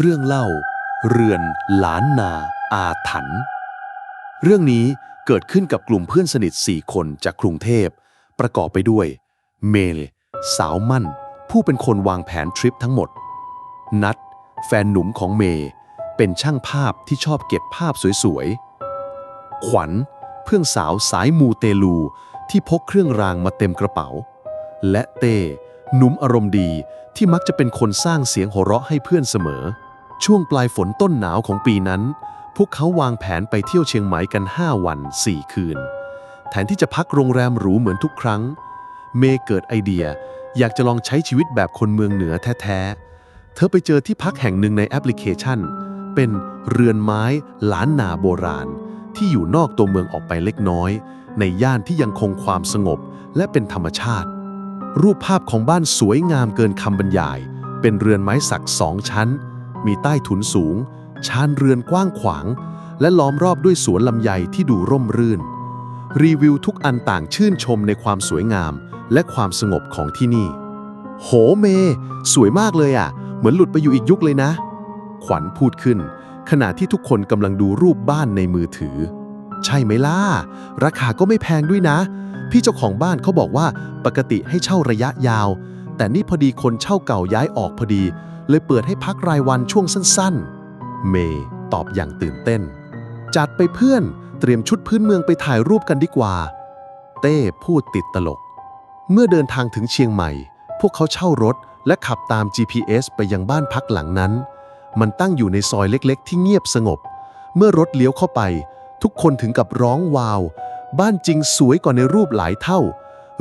เรื่องเล่า เรือนหลานนา อาถรรพ์เรื่องนี้เกิดขึ้นกับกลุ่มเพื่อนสนิท 4 คนจากกรุงเทพ ประกอบไปด้วย เมล สาวมั่น ผู้เป็นคนวางแผนทริปทั้งหมด นัด แฟนหนุ่มของเมย์เป็นช่างภาพที่ชอบเก็บภาพสวยๆ ขวัญ เพื่อนสาวสายมูเตลูที่พกเครื่องรางมาเต็มกระเป๋า และเต้หนุ่มอารมณ์ดีที่มักจะเป็นคนสร้างเสียงหัวเราะให้เพื่อนเสมอ ช่วงปลายฝนต้นหนาวของปีนั้น พวกเขาวางแผนไปเที่ยวเชียงใหม่กัน 5 วัน 4 คืน แทนที่จะพักโรงแรมหรูเหมือนทุกครั้ง เมย์เกิดไอเดียอยากจะลองใช้ชีวิตแบบคนเมืองเหนือแท้ๆ เธอไปเจอที่พักแห่งหนึ่งในแอปพลิเคชัน เป็นเรือนไม้ล้านนาโบราณ ที่อยู่นอกตัวเมืองออกไปเล็กน้อย ในย่านที่ยังคงความสงบและเป็นธรรมชาติ รูปภาพของบ้านสวยงามเกินคำบรรยาย เป็นเรือนไม้สักสองชั้น มีใต้ถุนสูง ชานเรือนกว้างขวาง และล้อมรอบด้วยสวนลำไยที่ดูร่มรื่น รีวิวทุกอันต่างชื่นชมในความสวยงาม และความสงบของที่นี่ โหเม สวยมากเลยอะ เหมือนหลุดไปอยู่อีกยุคเลยนะ ขวัญพูดขึ้น ขณะที่ทุกคนกำลังดูรูปบ้านในมือถือ ใช่ไหมล่ะ ราคาก็ไม่แพงด้วยนะ พี่เจ้าของบ้านเขาบอกว่าปกติให้เช่าระยะยาว แต่นี่พอดีคนเช่าเก่าย้ายออกพอดี เลยเปิดให้พักรายวันช่วงสั้นๆ เมย์ตอบอย่างตื่นเต้น จัดไปเพื่อนเตรียมชุดพื้นเมืองไปถ่ายรูปกันดีกว่า เต้พูดติดตลก เมื่อเดินทางถึงเชียงใหม่ พวกเขาเช่ารถและขับตาม GPS ไปยังบ้านพักหลังนั้น มันตั้งอยู่ในซอยเล็กๆ ที่เงียบสงบ เมื่อรถเลี้ยวเข้าไป ทุกคนถึงกับร้องวาว บ้านจริงสวยกว่าในรูปหลายเท่า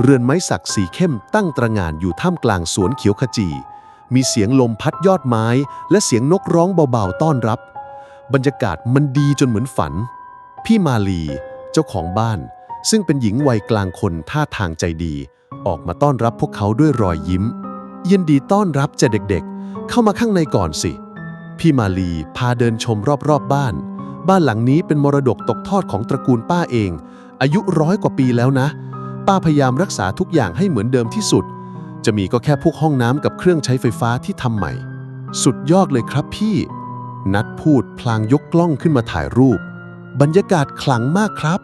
เรือนไม้สักสีเข้มตั้งตระหง่านอยู่ท่ามกลางสวนเขียวขจี มีเสียงลมพัดยอดไม้ และเสียงนกร้องเบาๆต้อนรับ บรรยากาศมันดีจนเหมือนฝัน พี่มาลี เจ้าของบ้าน ซึ่งเป็นหญิงวัยกลางคนท่าทางใจดี ออกมาต้อนรับพวกเขาด้วยรอยยิ้ม ยินดีต้อนรับจะเด็กๆ เข้ามาข้างในก่อนสิ พี่มาลีพาเดินชมรอบๆบบ้าน บ้านหลังนี้เป็นมรดกตกทอดของตระกูลป้าเอง อายุร้อยกว่าปีแล้วนะ ป้าพยายามรักษาทุกอย่างให้เหมือนเดิมที่สุด จะมีก็แค่พวกห้องน้ำกับเครื่องใช้ไฟฟ้าที่ทำใหม่ สุดยอดเลยครับพี่ นัดพูดพลางยกกล้องขึ้นมาถ่ายรูป บรรยากาศขลังมากครับ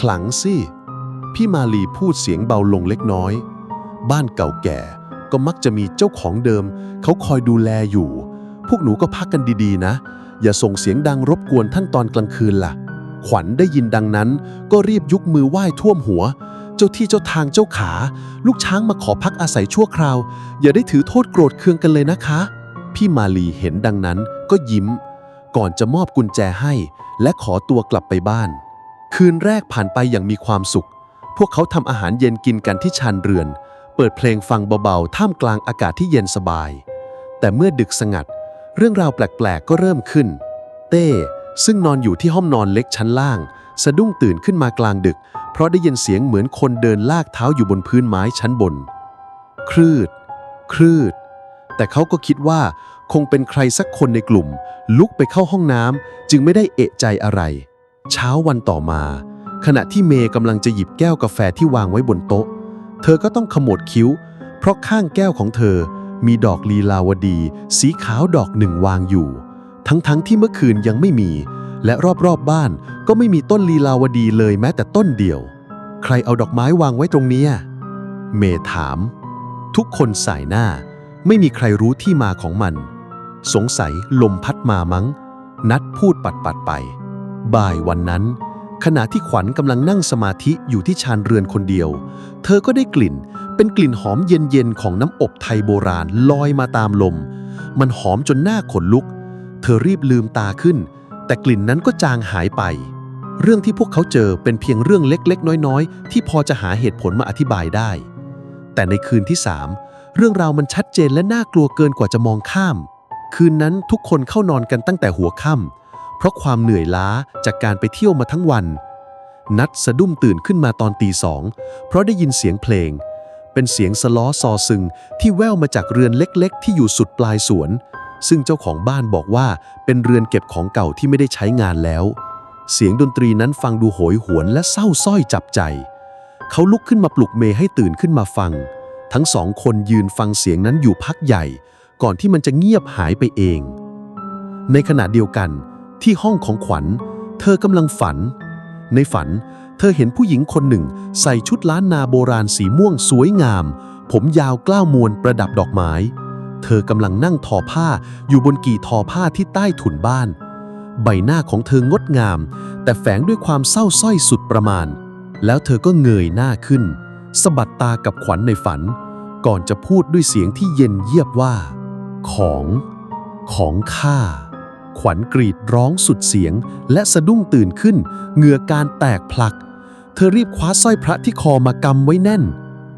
ขลังสิ พี่มาลีพูดเสียงเบาลงเล็กน้อย บ้านเก่าแก่ก็มักจะมีเจ้าของเดิม เขาคอยดูแลอยู่ พวกหนูก็พักกันดีๆนะ อย่าส่งเสียงดังรบกวนท่านตอนกลางคืนล่ะ ขวัญได้ยินดังนั้น ก็รีบยุกมือไหว้ท่วมหัว เจ้าที่เจ้าทางเจ้าขา ลูกช้างมาขอพักอาศัยชั่วคราว อย่าได้ถือโทษโกรธเคืองกันเลยนะคะ พี่มาลีเห็นดังนั้นก็ยิ้ม ก่อนจะมอบกุญแจให้ และขอตัวกลับไปบ้าน คืนแรกผ่านไปอย่างมีความสุข พวกเขาทำอาหารเย็นกินกันที่ชานเรือน เปิดเพลงฟังเบาๆ ท่ามกลางอากาศที่เย็นสบาย แต่เมื่อดึกสงัด เรื่องราวแปลกๆก็เริ่มขึ้น เต้ซึ่งนอนอยู่ที่ห้องนอนเล็กชั้นล่าง สะดุ้งตื่นขึ้นมากลางดึก เพราะได้ยินเสียงเหมือนคนเดินลากเท้าอยู่บนพื้นไม้ชั้นบนคลืดคลืด แต่เขาก็คิดว่าคงเป็นใครสักคนในกลุ่ม ลุกไปเข้าห้องน้ำจึงไม่ได้เอะใจอะไร เช้าวันต่อมา ขณะที่เมย์กำลังจะหยิบแก้วกาแฟที่วางไว้บนโต๊ะ เธอก็ต้องขมวดคิ้ว เพราะข้างแก้วของเธอมีดอกลีลาวดี สีขาวดอกหนึ่งวางอยู่ ทั้งๆทที่เมื่อคืนยังไม่มี และรอบๆบบ้านก็ไม่มีต้นลีลาวดีเลยแม้แต่ต้นเดียว ใครเอาดอกไม้วางไว้ตรงนี้ เมถาม ทุกคนสายหน้า ไม่มีใครรู้ที่มาของมัน สงสัยลมพัดมามั้ง นัดพูดปัดปัดไป บ่ายวันนั้น ขณะที่ขวัญกำลังนั่งสมาธิอยู่ที่ชานเรือนคนเดียว เธอก็ได้กลิ่น เป็นกลิ่นหอมเย็นๆของน้ำอบไทยโบราณลอยมาตามลม มันหอมจนหน้าขนลุก เธอรีบลืมตาขึ้น แต่กลิ่นนั้นก็จางหายไป เรื่องที่พวกเขาเจอเป็นเพียงเรื่องเล็กๆ น้อยๆ ที่พอจะหาเหตุผลมาอธิบายได้ แต่ในคืนที่สามเรื่องราวมันชัดเจนและน่ากลัวเกินกว่าจะมองข้าม คืนนั้นทุกคนเข้านอนกันตั้งแต่หัวค่ำเพราะความเหนื่อยล้าจากการไปเที่ยวมาทั้งวัน นัดสะดุ้งตื่นขึ้นมาตอนตีสองเพราะได้ยินเสียงเพลง เป็นเสียงสล้อซอซึงที่แว่วมาจากเรือนเล็ก ๆ ที่อยู่สุดปลายสวน ซึ่งเจ้าของบ้านบอกว่าเป็นเรือนเก็บของเก่าที่ไม่ได้ใช้งานแล้ว เสียงดนตรีนั้นฟังดูโหยหวนและเศร้าส้อยจับใจ เขาลุกขึ้นมาปลุกเมย์ให้ตื่นขึ้นมาฟัง ทั้งสองคนยืนฟังเสียงนั้นอยู่พักใหญ่ ก่อนที่มันจะเงียบหายไปเอง ในขณะเดียวกัน ที่ห้องของขวัญ เธอกำลังฝัน ในฝัน เธอเห็นผู้หญิงคนหนึ่ง ใส่ชุดล้านนาโบราณสีม่วงสวยงาม ผมยาวกล้าวมวลประดับดอกไม้ เธอกำลังนั่งทอผ้าอยู่บนกี่ทอผ้าที่ใต้ถุนบ้าน ใบหน้าของเธองดงาม แต่แฝงด้วยความเศร้าสร้อยสุดประมาณ แล้วเธอก็เงยหน้าขึ้นสะบัดตากับขวัญในฝัน ก่อนจะพูดด้วยเสียงที่เย็นเยียบว่า ของ ของข้าขวัญกรีดร้องสุดเสียง และสะดุ้งตื่นขึ้นเหงื่อการแตกพลัก เธอรีบคว้าสร้อยพระที่คอมากำไว้แน่น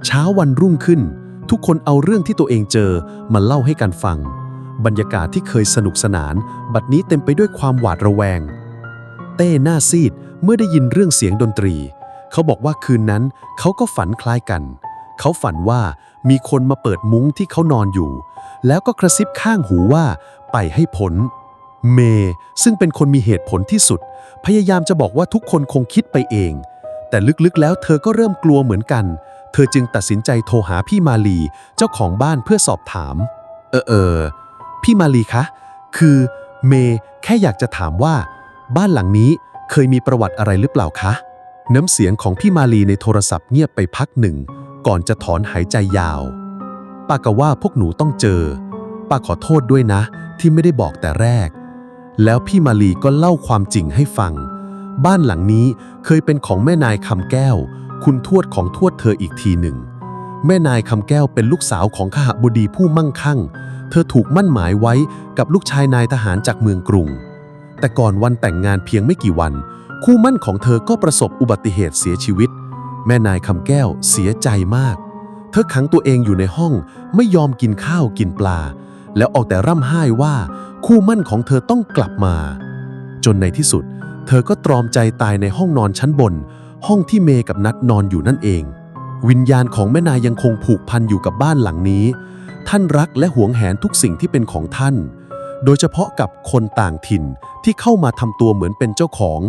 เช้าวันรุ่งขึ้น ทุกคนเอาเรื่องที่ตัวเองเจอมาเล่าให้กันฟัง บรรยากาศที่เคยสนุกสนาน บัดนี้เต็มไปด้วยความหวาดระแวง เต้หน้าซีดเมื่อได้ยินเรื่องเสียงดนตรี เขาบอกว่าคืนนั้นเขาก็ฝันคล้ายกัน เขาฝันว่ามีคนมาเปิดมุ้งที่เขานอนอยู่ แล้วก็กระซิบข้างหูว่าไปให้พ้นเมย์ซึ่งเป็นคนมีเหตุผลที่สุด พยายามจะบอกว่าทุกคนคงคิดไปเอง แต่ลึกๆแล้วเธอก็เริ่มกลัวเหมือนกัน ธอจึงตัดสินใจโทรหาพี่มาลีเจ้าของบ้านเพื่อสอบถาม เออเออพี่มาลีคะ คือเมย์แค่อยากจะถามว่า บ้านหลังนี้เคยมีประวัติอะไรหรือเปล่าคะ น้ำเสียงของพี่มาลีในโทรศัพท์เงียบไปพักหนึ่ง ก่อนจะถอนหายใจยาวป้ากะว่าพวกหนูต้องเจอป้าขอโทษด้วยนะ ที่ไม่ได้บอกแต่แรก แล้วพี่มาลีก็เล่าความจริงให้ฟัง บ้านหลังนี้เคยเป็นของแม่นายคำแก้ว คุณทวดของทวดเธออีกทีหนึ่ง แม่นายคำแก้วเป็นลูกสาวของขหบดีผู้มั่งคั่ง เธอถูกมั่นหมายไว้กับลูกชายนายทหารจากเมืองกรุง แต่ก่อนวันแต่งงานเพียงไม่กี่วัน คู่มั่นของเธอก็ประสบอุบัติเหตุเสียชีวิต แม่นายคำแก้วเสียใจมาก เธอขังตัวเองอยู่ในห้องไม่ยอมกินข้าวกินปลา แล้วออกแต่ร่ำไห้ว่า คู่มั่นของเธอต้องกลับมา จนในที่สุด เธอก็ตรอมใจตายในห้องนอนชั้นบน ห้องที่เมย์กับนัดนอนอยู่นั่นเอง วิญญาณของแม่นายยังคงผูกพันอยู่กับบ้านหลังนี้ ท่านรักและหวงแหนทุกสิ่งที่เป็นของท่าน โดยเฉพาะกับคนต่างถิ่นที่เข้ามาทำตัวเหมือนเป็นเจ้าของ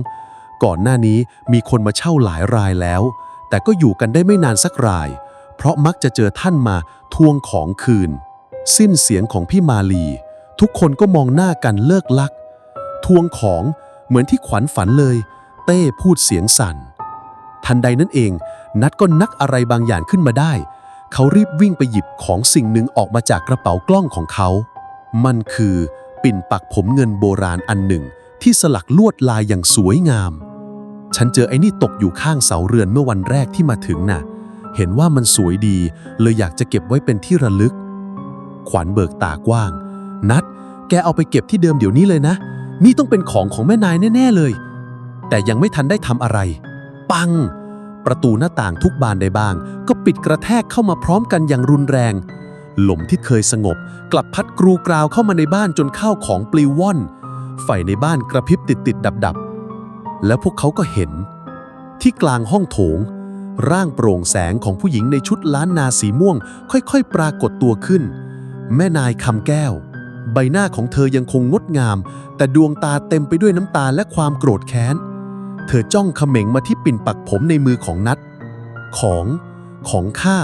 ก่อนหน้านี้มีคนมาเช่าหลายรายแล้ว แต่ก็อยู่กันได้ไม่นานสักราย เพราะมักจะเจอท่านมาทวงของคืน สิ้นเสียงของพี่มาลี ทุกคนก็มองหน้ากันเลิกลัก ทวงของเหมือนที่ขวัญฝันเลย เต้พูดเสียงสั่น ทันใดนั้นเอง นัดก็นักอะไรบางอย่างขึ้นมาได้ เขารีบวิ่งไปหยิบของสิ่งหนึ่งออกมาจากกระเป๋ากล้องของเขา มันคือปิ่นปักผมเงินโบราณอันหนึ่ง ที่สลักลวดลายอย่างสวยงาม ฉันเจอไอ้นี่ตกอยู่ข้างเสาเรือนเมื่อวันแรกที่มาถึงน่ะ เห็นว่ามันสวยดี เลยอยากจะเก็บไว้เป็นที่ระลึก ขวัญเบิกตากว้าง นัด แกเอาไปเก็บที่เดิมเดี๋ยวนี้เลยนะ นี่ต้องเป็นของของแม่นายแน่ ๆเลย แต่ยังไม่ทันได้ทำอะไร ปัง ประตูหน้าต่างทุกบานใดบ้าง ก็ปิดกระแทกเข้ามาพร้อมกันอย่างรุนแรงลมที่เคยสงบ กลับพัดกรูกราวเข้ามาในบ้านจนข้าวของปลิวว่อน ไฟในบ้านกระพริบติดติดดับดับแล้วพวกเขาก็เห็น ที่กลางห้องโถง ร่างโปร่งแสงของผู้หญิงในชุดล้านนาสีม่วง ค่อยๆ ปรากฏตัวขึ้น แม่นายคำแก้ว ใบหน้าของเธอยังคงงดงาม แต่ดวงตาเต็มไปด้วยน้ำตาและความโกรธแค้น เธอจ้องเขม็งมาที่ปิ่นปักผมในมือของนัด ของ ของข้า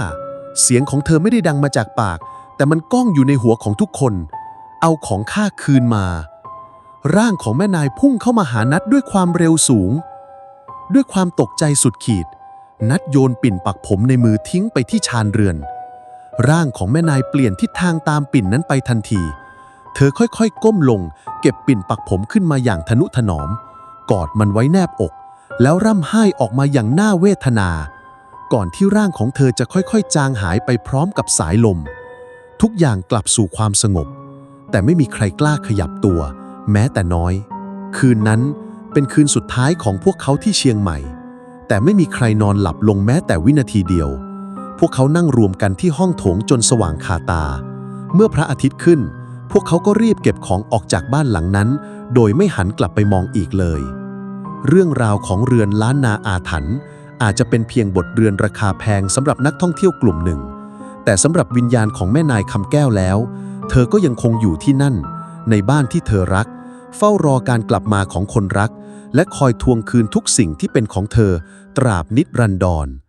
เสียงของเธอไม่ได้ดังมาจากปาก แต่มันก้องอยู่ในหัวของทุกคน เอาของข้าคืนมา ร่างของแม่นายพุ่งเข้ามาหานัดด้วยความเร็วสูง ด้วยความตกใจสุดขีด นัดโยนปิ่นปักผมในมือทิ้งไปที่ชานเรือน ร่างของแม่นายเปลี่ยนทิศทางตามปิ่นนั้นไปทันที เธอค่อยๆ ก้มลง เก็บปิ่นปักผมขึ้นมาอย่างทนุถนอม กอดมันไว้แนบอก แล้วร่ำไห้ออกมาอย่างน่าเวทนา ก่อนที่ร่างของเธอจะค่อยๆ จางหายไปพร้อมกับสายลม ทุกอย่างกลับสู่ความสงบ แต่ไม่มีใครกล้าขยับตัว แม้แต่น้อย คืนนั้นเป็นคืนสุดท้ายของพวกเขาที่เชียงใหม่ แต่ไม่มีใครนอนหลับลงแม้แต่วินาทีเดียว พวกเขานั่งรวมกันที่ห้องโถงจนสว่างคาตา เมื่อพระอาทิตย์ขึ้น พวกเขาก็รีบเก็บของออกจากบ้านหลังนั้น โดยไม่หันกลับไปมองอีกเลย เรื่องราวของเรือนล้านนาอาถรรพ์อาจจะเป็นเพียงบทเรือนราคาแพงสำหรับนักท่องเที่ยวกลุ่มหนึ่ง แต่สำหรับวิญญาณของแม่นายคำแก้วแล้ว เธอก็ยังคงอยู่ที่นั่น ในบ้านที่เธอรัก เฝ้ารอการกลับมาของคนรัก และคอยทวงคืนทุกสิ่งที่เป็นของเธอ ตราบนิรันดร